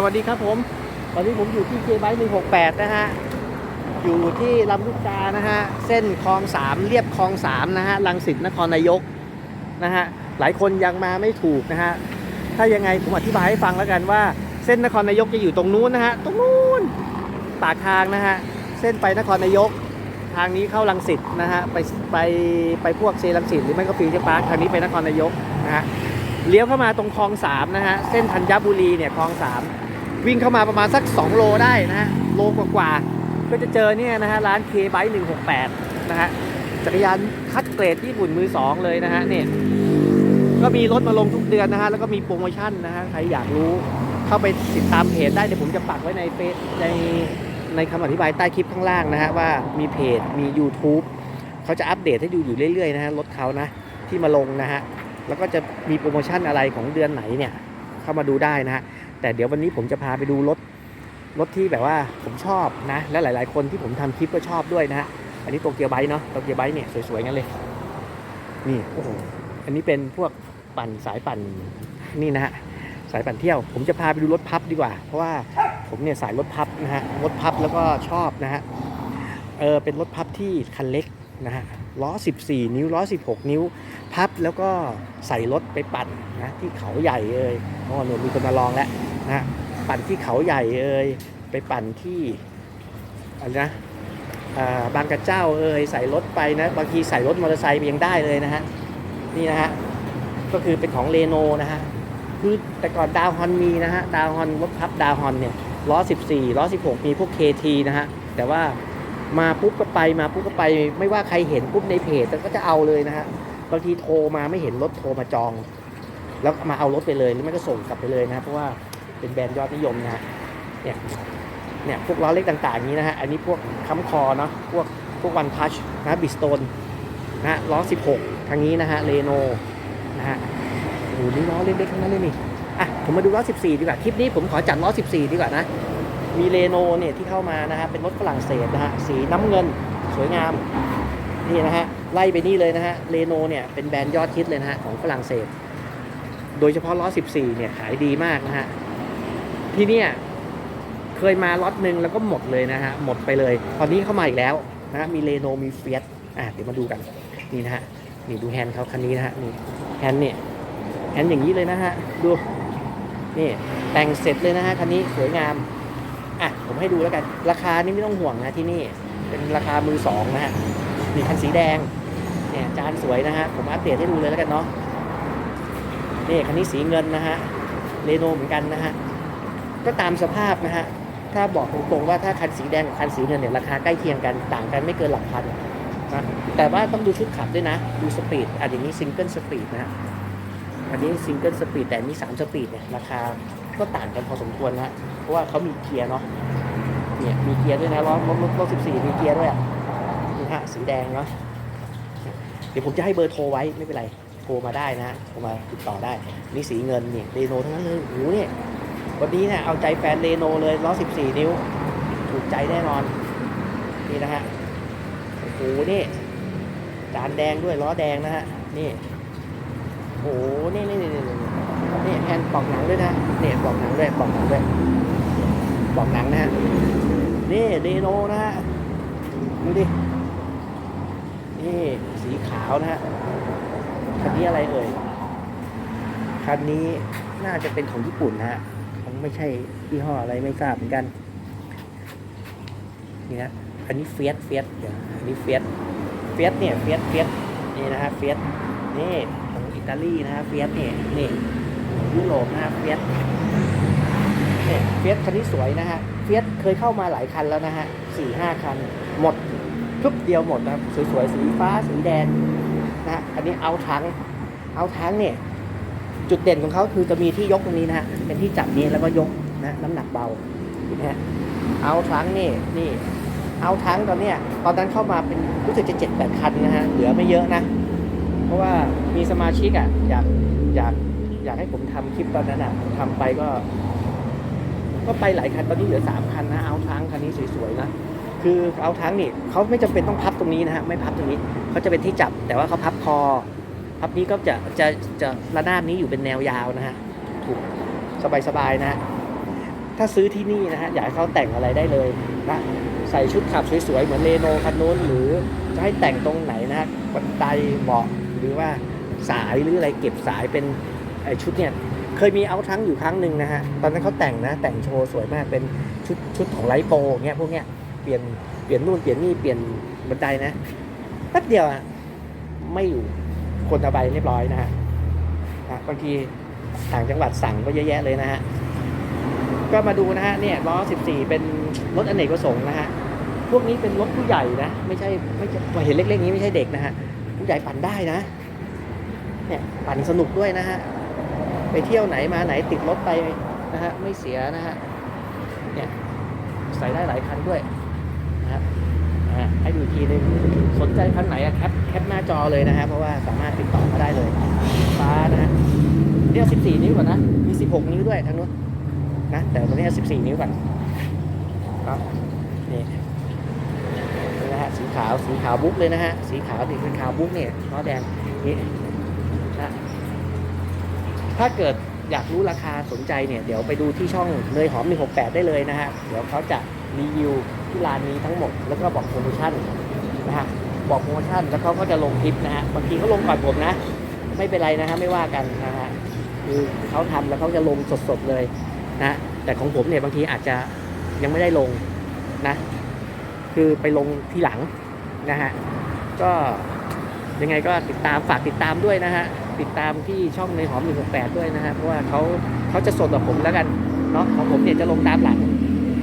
สวัสดีครับผมตอนนี้ผมอยู่ที่เจไบ168นะฮะ อยู่ที่ลำลูกกานะฮะ เส้นคลองสามเรียบคลองสามนะฮะลังสิตนครนายกนะฮะ หลายคนยังมาไม่ถูกนะฮะ ถ้ายังไงผมอธิบายให้ฟังแล้วกันว่า เส้นนครนายกจะอยู่ตรงนู้นนะฮะ ตรงนู้นปากทางนะฮะ เส้นไปนครนายก ทางนี้เข้าลังสิตนะฮะ ไปไปไปพวกเซลังสิตหรือไม่ก็ฟิวเจอร์พาร์คทางนี้ไปนครนายกนะฮะ เลี้ยวเข้ามาตรงคลองสามนะฮะ เส้นธัญบุรีเนี่ยคลองสาม วิ่งเข้ามาประมาณสัก 2 โลได้นะโลกว่าๆก็จะเจอเนี่ยนะฮะร้าน K b i 168 นะฮะจักรยานคัดเกรดญี่ปุ่นมือ 2 เลยนะฮะเนี่ยก็มีรถมาลงทุกเดือนนะฮะแล้วก็มีโปรโมชั่นนะฮะใครอยากรู้เข้าไปติดตามเพจได้เดี๋ยวผมจะปักไว้ในเฟซในในคำอธิบายใต้คลิปข้างล่างนะฮะว่ามีเพจมี YouTube เขาจะอัปเดตให้ดูอยู่เรื่อยๆนะฮะรถเขานะที่มาลงนะฮะแล้วก็จะมีโปรโมชั่นอะไรของเดือนไหนเนี่ยเข้ามาดูได้นะฮะ แต่เดี๋ยววันนี้ผมจะพาไปดูรถรถที่แบบว่าผมชอบนะ และหลาย ๆ คนที่ผมทำคลิปก็ชอบด้วยนะฮะอันนี้โตเกียวไบค์เนาะโตเกียวไบค์เนี่ยสวย ๆ งั้นเลย นี่โอ้โหอันนี้เป็นพวกปั่นสายปั่นนี่นะฮะสายปั่นเที่ยว ผมจะพาไปดูรถพับดีกว่า เพราะว่าผมเนี่ยสายรถพับนะฮะรถพับแล้วก็ชอบนะฮะเออเป็นรถพับที่คันเล็กนะฮะล้อ 14 นิ้วล้อ 16 นิ้ว พับแล้วก็ใส่รถไปปั่นนะที่เขาใหญ่เอ่ยอ๋อเนี่ยมีคนมาลองแล้ว นะปั่นที่เขาใหญ่เอ่ยไปปั่นที่อะไรนะบางกระเจ้าเอ่ยใส่รถไปนะบางทีใส่รถมอเตอร์ไซค์ยังได้เลยนะฮะนี่นะฮะก็คือเป็นของเลโนนะฮะคือแต่ก่อนดาวฮอนมีนะฮะดาวฮอนรถพับดาวฮอนเนี่ยล้อ 14ล้อ 16 มีพวก KT นะฮะแต่ว่ามาปุ๊บก็ไปมาปุ๊บก็ไป ไม่ว่าใครเห็นปุ๊บในเพจก็จะเอาเลยนะฮะบางทีโทรมาไม่เห็นรถโทรมาจอง แล้วมาเอารถไปเลยหรือไม่ก็ส่งกลับไปเลยนะเพราะว่า เป็นแบรนด์ยอดนิยมนะฮะเนี่ยเนี่ยพวกล้อเล็กต่างๆนี้นะฮะอันนี้พวกค้ำคอเนาะพวกพวกวันทัชนะบิสโตนนะฮะล้อ 16 ทางนี้นะฮะเรโนนะฮะโอ้โหนี่ล้อเล็กๆทั้งนั้นเลยนี่อะผมมาดูล้อ 14 ดีกว่าคลิปนี้ผมขอจัดล้อ 14 ดีกว่านะมีเรโนเนี่ยที่เข้ามานะฮะเป็นรถฝรั่งเศสนะฮะสีน้ำเงินสวยงามนี่นะฮะไล่ไปนี่เลยนะฮะเรโนเนี่ยเป็นแบรนด์ยอดฮิตเลยนะฮะของฝรั่งเศส โดยเฉพาะล้อ 14 เนี่ยขายดีมากนะฮะ ที่เนี่ยเคยมาล็อตหนึ่งแล้วก็หมดเลยนะฮะ หมดไปเลย ตอนนี้เข้ามาอีกแล้วนะฮะมีเรโนมีเฟียสอะเดี๋ยวมาดูกัน นี่นะฮะ นี่ดูแฮนด์เขาคันนี้นะฮะ นี่แฮนด์เนี่ย แฮนด์อย่างนี้เลยนะฮะ ดู นี่แต่งเสร็จเลยนะฮะคันนี้สวยงาม อะผมให้ดูแล้วกัน ราคานี่ไม่ต้องห่วงนะที่นี่ เป็นราคามือสองนะฮะมีคันสีแดง เนี่ยจานสวยนะฮะ ผมอัปเดตให้ดูเลยแล้วกันเนาะ นี่คันนี้สีเงินนะฮะเรโนเหมือนกันนะฮะ ก็ตามสภาพนะฮะถ้าบอกตรงๆว่าถ้าคันสีแดงกับคันสีเงินเนี่ยราคาใกล้เคียงกันต่างกันไม่เกินหลักพันนะแต่ว่าต้องดูชุดขับด้วยนะ ดูสปีดอันนี้ซิงเกิลสปีดนะฮะอันนี้ซิงเกิลสปีดแต่อันนี้สามสปีดเนี่ยราคาก็ต่างกันพอสมควรนะฮะเพราะว่าเขามีเกียร์เนาะเนี่ยมีเกียร์ด้วยนะล้อรถรถรถสิบสี่มีเกียร์ด้วยอะนี่ฮะสีแดงเนาะเดี๋ยวผมจะให้เบอร์โทรไว้ไม่เป็นไรโทรมาได้นะฮะโทรมาติดต่อได้ นี่สีเงินเนี่ยเรโนทั้งนั้นเลยโอ้โหเนี่ย วันนี้เนี่ยเอาใจแฟนเรโนเลยล้อ14 นิ้ว ถูกใจแน่นอน นี่นะฮะโอ้โหนี่จานแดงด้วยล้อแดงนะฮะนี่โอ้โหนี่นี่นี่นี่นี่นี่แฮนด์ปอกหนังด้วยนะเนี่ยปอกหนังด้วยปอกหนังด้วยปอกหนังนะฮะนี่เรโนนะฮะดูดินี่สีขาวนะฮะคันนี้อะไรเอ่ยคันนี้น่าจะเป็นของญี่ปุ่นนะฮะ ไม่ใช่ยี่ห้ออะไรไม่ทราบเหมือนกัน นี่นะ อันนี้เฟียสเฟียสเดี๋ยวอันนี้เฟียสเฟียสเนี่ยเฟียสเฟียสนี่นะฮะเฟียสนี่ของอิตาลีนะฮะเฟียสเนี่ยนี่ยุโรปนะฮะเฟียสเนี่ยเฟียสคันนี้สวยนะฮะเฟียสเคยเข้ามาหลายคันแล้วนะฮะสี่ห้าคัน หมดทุกเดียวหมดนะสวยๆสีฟ้าสีแดงนะฮะอันนี้เอาทั้งเอาทั้งเนี่ย จุดเด่นของเขาคือจะมีที่ยกตรงนี้นะฮะเป็นที่จับนี้แล้วก็ยกนะน้ำหนักเบาเห็นไหมฮะเอาทั้งนี่นี่ เอาทั้งตอนเนี้ยตอนนั้นเข้ามาเป็นรู้สึกจะเจ็ดแปดคันนะฮะเหลือไม่เยอะนะ เพราะว่ามีสมาชิกอะอยากอยากอยากให้ผมทำคลิปตอนนั้นอะผมทำไปก็ ก็ไปหลายคันตอนนี้เหลือสามคันนะเอาทั้งคันนี้สวยๆนะคือเอาทั้งนี่เขาไม่จำเป็นต้องพับตรงนี้นะฮะไม่พับตรงนี้เขาจะเป็นที่จับแต่ว่าเขาพับคอ พับนี้ก็จะจะจะระนาบนี้อยู่เป็นแนวยาวนะฮะถูกสบายๆนะฮะถ้าซื้อที่นี่นะฮะอยากให้เขาแต่งอะไรได้เลยนะใส่ชุดขับสวยๆ เหมือนเรโนคันนู้นหรือจะให้แต่งตรงไหนนะฮะบันไดเบาะหรือว่าสายหรืออะไรเก็บสายเป็นไอชุดเนี่ยเคยมีเอาทั้งอยู่ครั้งหนึ่งนะฮะ ตอนนั้นเขาแต่งนะ แต่งโชว์สวยมากเป็นชุดชุดของไลโปรเงี้ยพวกเนี้ยเปลี่ยนเปลี่ยนนู่นเปลี่ยนนี่เปลี่ยนบันไดนะแป๊บเดียวอะไม่อยู่ คนตะใบเรียบร้อยนะฮะอะบางทีต่างจังหวัดสั่งก็เยอะแยะเลยนะฮะก็มาดูนะฮะเนี่ยล้อ 14 เป็นรถอเนกประสงค์นะฮะพวกนี้เป็นรถผู้ใหญ่นะไม่ใช่ไม่ใช่เห็นเล็กๆนี้ไม่ใช่เด็กนะฮะผู้ใหญ่ปั่นได้นะเนี่ยปั่นสนุกด้วยนะฮะไปเที่ยวไหนมาไหนติดรถไปนะฮะไม่เสียนะฮะเนี่ยใส่ได้หลายคันด้วย ให้ดูอีกทีนึงสนใจคันไหนอะแคปแคปหน้าจอเลยนะฮะเพราะว่าสามารถติดต่อมาได้เลยฟ้านะฮะเรียก14 นิ้วก่อนนะมี 16 นิ้วด้วยทางนู้นนะแต่ตัวนี้14 นิ้วก่อนครับนี่นี่นะฮะสีขาวสีขาวบุ๊กเลยนะฮะสีขาวสีเป็นขาวบุ๊กเนี่ยล้อแดงนี่นะถ้าเกิดอยากรู้ราคาสนใจเนี่ย เดี๋ยวไปดูที่ช่องเนยหอม168 ได้เลยนะฮะ เดี๋ยวเขาจะรีวิว ที่ร้านนี้ทั้งหมด แล้วก็บอกโปรโมชั่นนะฮะบอกโปรโมชั่นแล้วเขาก็จะลงคลิปนะฮะบางทีเขาลงก่อนผมนะ ไม่เป็นไรนะฮะไม่ว่ากันนะฮะคือเขาทำแล้วเขาจะลงสดๆเลยนะแต่ของผมเนี่ยบางทีอาจจะยังไม่ได้ลงนะคือไปลงทีหลังนะฮะก็ยังไงก็ติดตามฝากติดตามด้วยนะฮะติดตามที่ช่องในหอม168 ด้วยนะฮะเพราะว่าเขาเขาจะสดกว่าผมแล้วกันเนาะของผมเนี่ยจะลงตามหลัง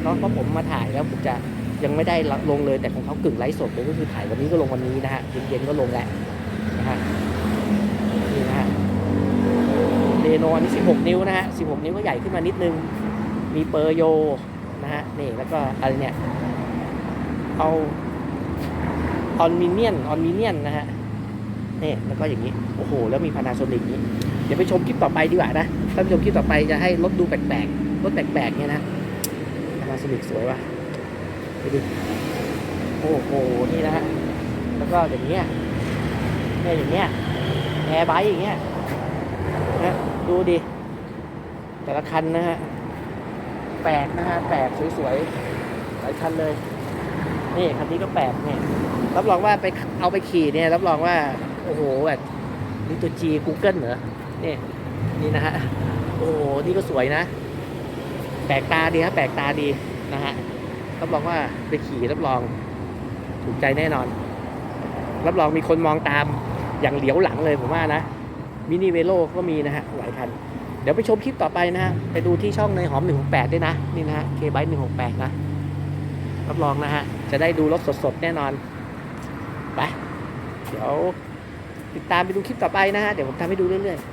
เนาะเพราะผมมาถ่ายแล้วผมจะ ยังไม่ได้ลงเลยแต่ของเขากึ่งไลฟ์สดเลยก็คือถ่ายวันนี้ก็ลงวันนี้นะฮะเย็นๆก็ลงแหล้วนะฮะนี่นะฮะเรโนอันนี้16 นิ้วนะฮะ16 นิ้วก็ใหญ่ขึ้นมานิดนึง มีเปอร์โยนะฮะนี่แล้วก็อะไรเนี่ยเอาออนมิเนียนออนมิเนียนนะฮะนี่แล้วก็อย่างนี้ โอ้โห แล้วมีพานาโซนิกนี้ เดี๋ยวไปชมคลิปต่อไปดีกว่านะ ถ้าไปชมคลิปต่อไปจะให้รถดูแปลกๆ รถแปลกๆเนี่ยนะพานาโซนิกสวยว่ะ ไปดูโอ้โหนี่นะฮะแล้วก็อย่างเงี้ยเนี่ยอย่างเงี้ยแอร์ไบค์อย่างเงี้ยนะดูดิ แต่ละคันนะฮะแปลกนะฮะแปลกสวยๆหลายคันเลย นี่คันนี้ก็แปลกเนี่ยรับรองว่าไปเอาไปขี่เนี่ยรับรองว่า โอ้โหแบบนี่ตัว G Google เหรอนี่นี่นะฮะโอ้โหนี่ก็สวยนะ แปลกตาดีฮะแปลกตาดีนะฮะ รับรองว่าไปขี่รับรองถูกใจแน่นอน รับรองมีคนมองตามอย่างเหลียวหลังเลยผมว่านะมินิเวโลก็มีนะฮะหลายคัน เดี๋ยวไปชมคลิปต่อไปนะฮะ ไปดูที่ช่องในหอม 168 ด้วยนะ นี่นะฮะเคบต์168 นะ รับรองนะฮะ จะได้ดูรถสดๆ แน่นอน ไป เดี๋ยวติดตามไปดูคลิปต่อไปนะฮะ เดี๋ยวผมทำให้ดูเรื่อยๆ